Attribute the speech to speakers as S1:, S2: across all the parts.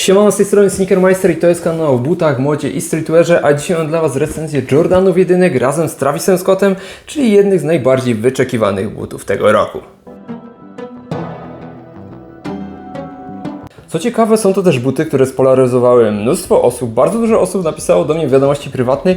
S1: Siemano, z tej strony Sneakermeister i to jest kanał o butach, modzie i streetwearze, a dzisiaj mam dla Was recenzję Jordanów jedynek razem z Travisem Scottem, czyli jednych z najbardziej wyczekiwanych butów tego roku. Co ciekawe, są to też buty, które spolaryzowały mnóstwo osób. Bardzo dużo osób napisało do mnie w wiadomości prywatnej,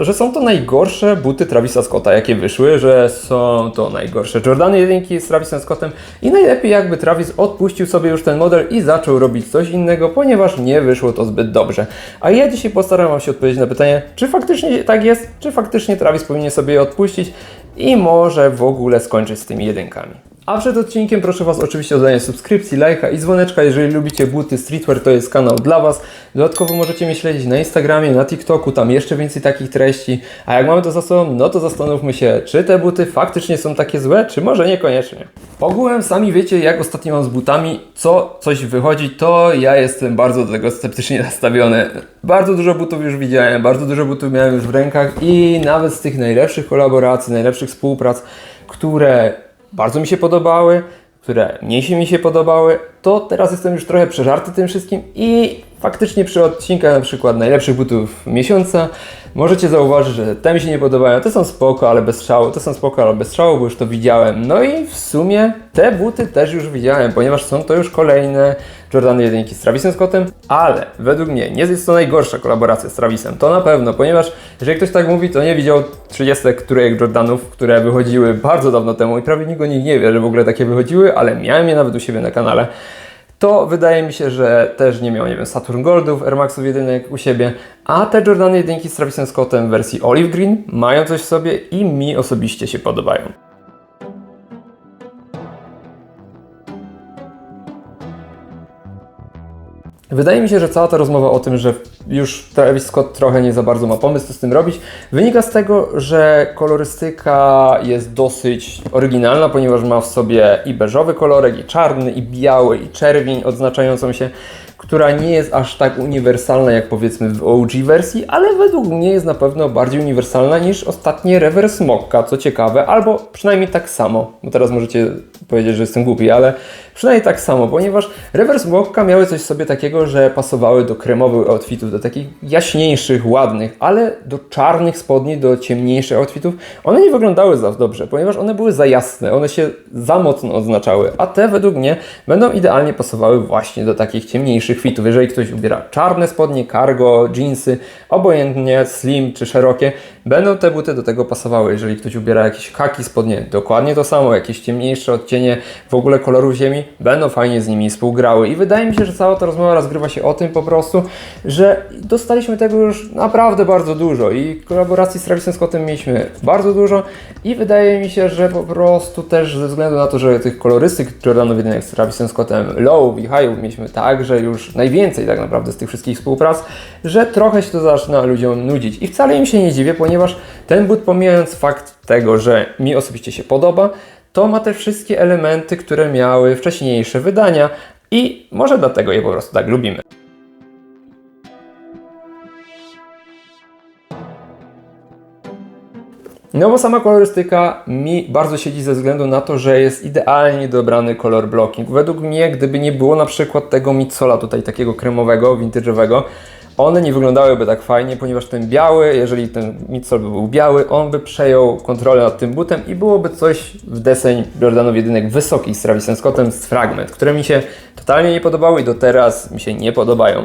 S1: że są, to najgorsze buty Travisa Scotta, jakie wyszły, że są to najgorsze Jordany jedynki z Travisem Scottem i najlepiej jakby Travis odpuścił sobie już ten model i zaczął robić coś innego, ponieważ nie wyszło to zbyt dobrze. A ja dzisiaj postaram się odpowiedzieć na pytanie, czy faktycznie tak jest, czy faktycznie Travis powinien sobie je odpuścić i może w ogóle skończyć z tymi jedynkami. A przed odcinkiem proszę Was oczywiście o dodanie subskrypcji, lajka i dzwoneczka. Jeżeli lubicie buty streetwear, to jest kanał dla Was. Dodatkowo możecie mnie śledzić na Instagramie, na TikToku, tam jeszcze więcej takich treści. A jak mamy to za sobą, no to zastanówmy się, czy te buty faktycznie są takie złe, czy może niekoniecznie. Ogółem sami wiecie, jak ostatnio mam z butami, co coś wychodzi, to ja jestem bardzo do tego sceptycznie nastawiony. Bardzo dużo butów już widziałem, bardzo dużo butów miałem już w rękach i nawet z tych najlepszych kolaboracji, najlepszych współprac, które bardzo mi się podobały, które mniej się mi się podobały, to teraz jestem już trochę przeżarty tym wszystkim i faktycznie przy odcinkach na przykład najlepszych butów miesiąca możecie zauważyć, że te mi się nie podobają, te są spoko, ale bez strzału, te są spoko, ale bez strzału, bo już to widziałem. No i w sumie te buty też już widziałem, ponieważ są to już kolejne Jordany 1 z Travisem Scottem, ale według mnie nie jest to najgorsza kolaboracja z Travisem, to na pewno, ponieważ jeżeli ktoś tak mówi, to nie widział 30 których Jordanów, które wychodziły bardzo dawno temu i prawie nikt nich nie wie, że w ogóle takie wychodziły, ale miałem je nawet u siebie na kanale to wydaje mi się, że też nie miał, nie wiem, Saturn Goldów, Air Maxów jedynek u siebie, a te Jordany jedynki z Travisem Scottem w wersji Olive Green mają coś w sobie i mi osobiście się podobają. Wydaje mi się, że cała ta rozmowa o tym, że już Travis Scott trochę nie za bardzo ma pomysł, co z tym robić, wynika z tego, że kolorystyka jest dosyć oryginalna, ponieważ ma w sobie i beżowy kolorek, i czarny, i biały, i czerwień odznaczającą się, która nie jest aż tak uniwersalna jak powiedzmy w OG wersji, ale według mnie jest na pewno bardziej uniwersalna niż ostatnie Reverse Mokka, co ciekawe, albo przynajmniej tak samo, bo teraz możecie powiedzieć, że jestem głupi, ale przynajmniej tak samo, ponieważ Reverse Mokka miały coś sobie takiego, że pasowały do kremowych outfitów, do takich jaśniejszych, ładnych, ale do czarnych spodni, do ciemniejszych outfitów, one nie wyglądały za dobrze, ponieważ one były za jasne, one się za mocno odznaczały, a te według mnie będą idealnie pasowały właśnie do takich ciemniejszych fitów. Jeżeli ktoś ubiera czarne spodnie, cargo, jeansy, obojętnie slim czy szerokie, będą te buty do tego pasowały. Jeżeli ktoś ubiera jakieś kaki spodnie, dokładnie to samo, jakieś ciemniejsze odcienie w ogóle koloru ziemi, będą fajnie z nimi współgrały. I wydaje mi się, że cała ta rozmowa rozgrywa się o tym po prostu, że dostaliśmy tego już naprawdę bardzo dużo i kolaboracji z Travisem Scottem mieliśmy bardzo dużo i wydaje mi się, że po prostu też ze względu na to, że tych kolorystyk Jordanów jedynek z Travisem Scottem low i high mieliśmy także już najwięcej tak naprawdę z tych wszystkich współprac, że trochę się to zaczyna ludziom nudzić i wcale im się nie dziwię, ponieważ ten but pomijając fakt tego, że mi osobiście się podoba, to ma te wszystkie elementy, które miały wcześniejsze wydania i może dlatego je po prostu tak lubimy. No bo sama kolorystyka mi bardzo siedzi ze względu na to, że jest idealnie dobrany kolor blocking. Według mnie, gdyby nie było na przykład tego mitsola tutaj takiego kremowego, vintage'owego, one nie wyglądałyby tak fajnie, ponieważ ten biały, jeżeli ten midsole by był biały, on by przejął kontrolę nad tym butem i byłoby coś w deseń Jordanów jedynek wysokich z Travisem Scottem z Fragment, które mi się totalnie nie podobały i do teraz mi się nie podobają.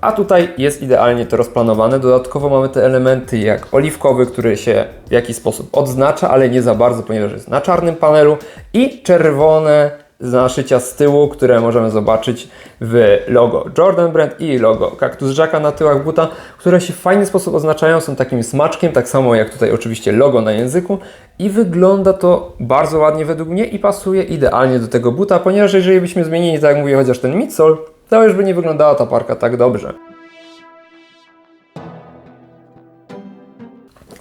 S1: A tutaj jest idealnie to rozplanowane. Dodatkowo mamy te elementy jak oliwkowy, który się w jakiś sposób odznacza, ale nie za bardzo, ponieważ jest na czarnym panelu i czerwone naszycia z tyłu, które możemy zobaczyć w logo Jordan Brand i logo Cactus Jacka na tyłach buta, które się w fajny sposób oznaczają, są takim smaczkiem, tak samo jak tutaj oczywiście logo na języku i wygląda to bardzo ładnie według mnie i pasuje idealnie do tego buta, ponieważ jeżeli byśmy zmienili, tak jak mówię, chociaż ten midsole, to już by nie wyglądała ta parka tak dobrze.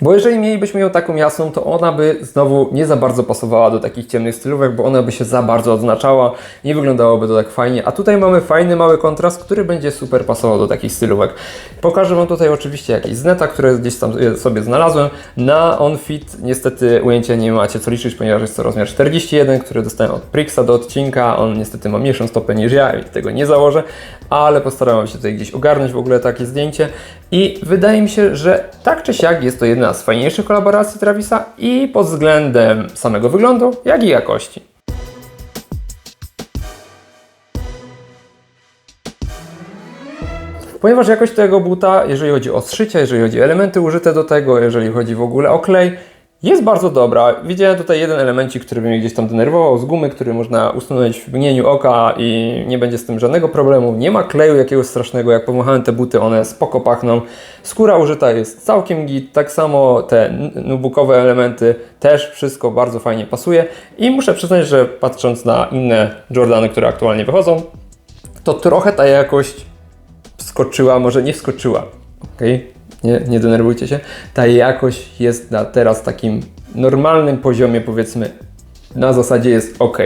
S1: Bo jeżeli mielibyśmy ją taką jasną, to ona by znowu nie za bardzo pasowała do takich ciemnych stylówek, bo ona by się za bardzo odznaczała, nie wyglądałoby to tak fajnie. A tutaj mamy fajny mały kontrast, który będzie super pasował do takich stylówek. Pokażę Wam tutaj oczywiście jakieś z neta, które gdzieś tam sobie znalazłem. Na OnFit niestety ujęcia nie macie co liczyć, ponieważ jest to rozmiar 41, który dostałem od Prixa do odcinka. On niestety ma mniejszą stopę niż ja i tego nie założę. Ale postarałem się tutaj gdzieś ogarnąć w ogóle takie zdjęcie i wydaje mi się, że tak czy siak jest to jedna z fajniejszych kolaboracji Travisa i pod względem samego wyglądu, jak i jakości. Ponieważ jakość tego buta, jeżeli chodzi o zszycie, jeżeli chodzi o elementy użyte do tego, jeżeli chodzi w ogóle o klej, jest bardzo dobra. Widziałem tutaj jeden elemencik, który mnie gdzieś tam denerwował z gumy, który można usunąć w mgnieniu oka i nie będzie z tym żadnego problemu. Nie ma kleju jakiegoś strasznego, jak pomachałem te buty, one spoko pachną. Skóra użyta jest całkiem git, tak samo te nubukowe elementy też wszystko bardzo fajnie pasuje i muszę przyznać, że patrząc na inne Jordany, które aktualnie wychodzą, to trochę ta jakość wskoczyła, może nie wskoczyła, okej? Nie, nie denerwujcie się. Ta jakość jest na teraz takim normalnym poziomie, powiedzmy, na zasadzie jest ok.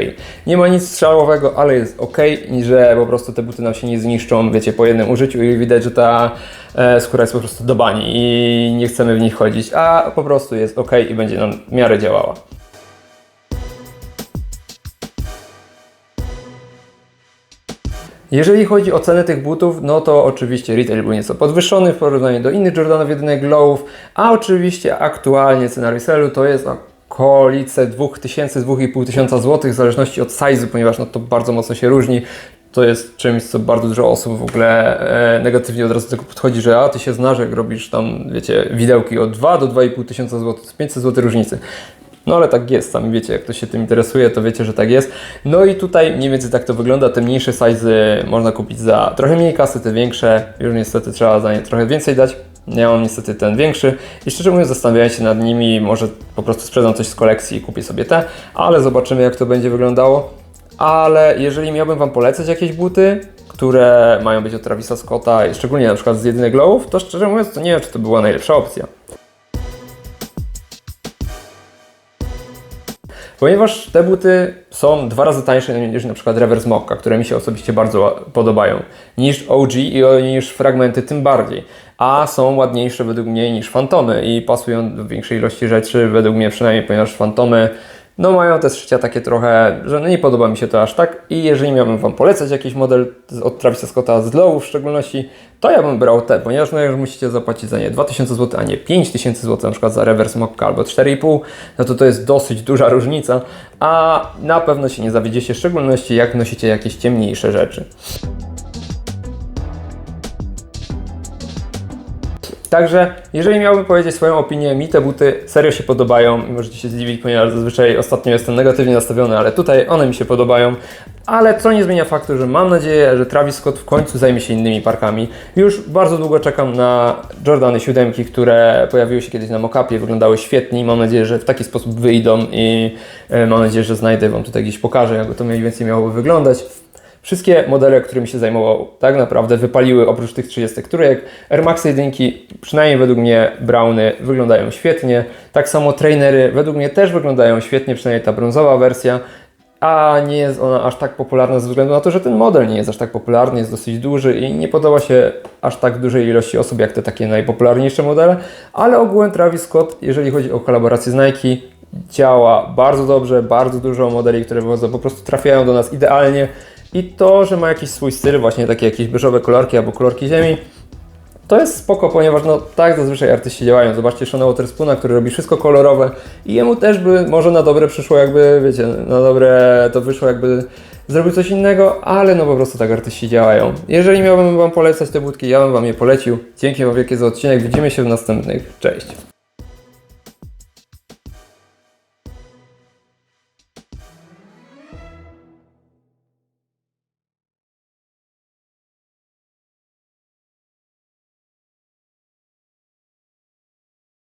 S1: Nie ma nic strzałowego, ale jest ok, że po prostu te buty nam się nie zniszczą, wiecie, po jednym użyciu i widać, że ta e, skóra jest po prostu do bani i nie chcemy w nich chodzić, a po prostu jest ok i będzie nam w miarę działała. Jeżeli chodzi o cenę tych butów, no to oczywiście retail był nieco podwyższony w porównaniu do innych Jordanów jedynek Glowów, a oczywiście aktualnie cena resellu to jest okolice 2000-2500 zł w zależności od size'u, ponieważ no to bardzo mocno się różni. To jest czymś, co bardzo dużo osób w ogóle e, negatywnie od razu do tego podchodzi, że a ty się znasz, jak robisz tam, wiecie, widełki od 2 do 2,5 tysiąca złotych, 500 zł różnicy. No ale tak jest, sami wiecie, jak ktoś się tym interesuje, to wiecie, że tak jest. No i tutaj mniej więcej tak to wygląda. Te mniejsze sizy można kupić za trochę mniej kasy, te większe już niestety trzeba za nie trochę więcej dać. Ja mam niestety ten większy i szczerze mówiąc zastanawiałem się nad nimi, może po prostu sprzedam coś z kolekcji i kupię sobie te, ale zobaczymy jak to będzie wyglądało. Ale jeżeli miałbym Wam polecać jakieś buty, które mają być od Travisa Scotta, szczególnie na przykład z jedynych glowów, to szczerze mówiąc to nie wiem, czy to była najlepsza opcja. Ponieważ te buty są dwa razy tańsze niż na przykład Reverse Mokka, które mi się osobiście bardzo podobają, niż OG i niż fragmenty tym bardziej. A są ładniejsze według mnie niż Fantomy i pasują do większej ilości rzeczy, według mnie przynajmniej, ponieważ Fantomy no mają te szycia takie trochę, że no nie podoba mi się to aż tak i jeżeli miałbym Wam polecać jakiś model od Travisa Scotta z Lowu w szczególności, to ja bym brał te, ponieważ no już musicie zapłacić za nie 2000 zł, a nie 5000 zł, na przykład za reverse mokka albo 4,5, no to to jest dosyć duża różnica, a na pewno się nie zawiedziecie, w szczególności jak nosicie jakieś ciemniejsze rzeczy. Także, jeżeli miałbym powiedzieć swoją opinię, mi te buty serio się podobają możecie się zdziwić, ponieważ zazwyczaj ostatnio jestem negatywnie nastawiony, ale tutaj one mi się podobają. Ale co nie zmienia faktu, że mam nadzieję, że Travis Scott w końcu zajmie się innymi parkami. Już bardzo długo czekam na Jordany 7, które pojawiły się kiedyś na mockupie, wyglądały świetnie mam nadzieję, że w taki sposób wyjdą i e, mam nadzieję, że znajdę Wam tutaj gdzieś pokażę, jak to mniej więcej miałoby wyglądać. Wszystkie modele, którymi się zajmował, tak naprawdę wypaliły oprócz tych 30 których Air Max 1, przynajmniej według mnie Browny wyglądają świetnie. Tak samo trainery według mnie też wyglądają świetnie, przynajmniej ta brązowa wersja. A nie jest ona aż tak popularna ze względu na to, że ten model nie jest aż tak popularny, jest dosyć duży i nie podoba się aż tak dużej ilości osób jak te takie najpopularniejsze modele. Ale ogółem Travis Scott, jeżeli chodzi o kolaborację z Nike, działa bardzo dobrze, bardzo dużo modeli, które po prostu trafiają do nas idealnie. I to, że ma jakiś swój styl, właśnie takie jakieś beżowe kolorki albo kolorki ziemi, to jest spoko, ponieważ no tak zazwyczaj artyści działają. Zobaczcie Shona Waterspoona, który robi wszystko kolorowe i jemu też by może na dobre przyszło jakby, wiecie, na dobre to wyszło jakby zrobił coś innego, ale no po prostu tak artyści działają. Jeżeli miałbym Wam polecać te budki, ja bym Wam je polecił. Dzięki Wam wielkie za odcinek, widzimy się w następnych. Cześć!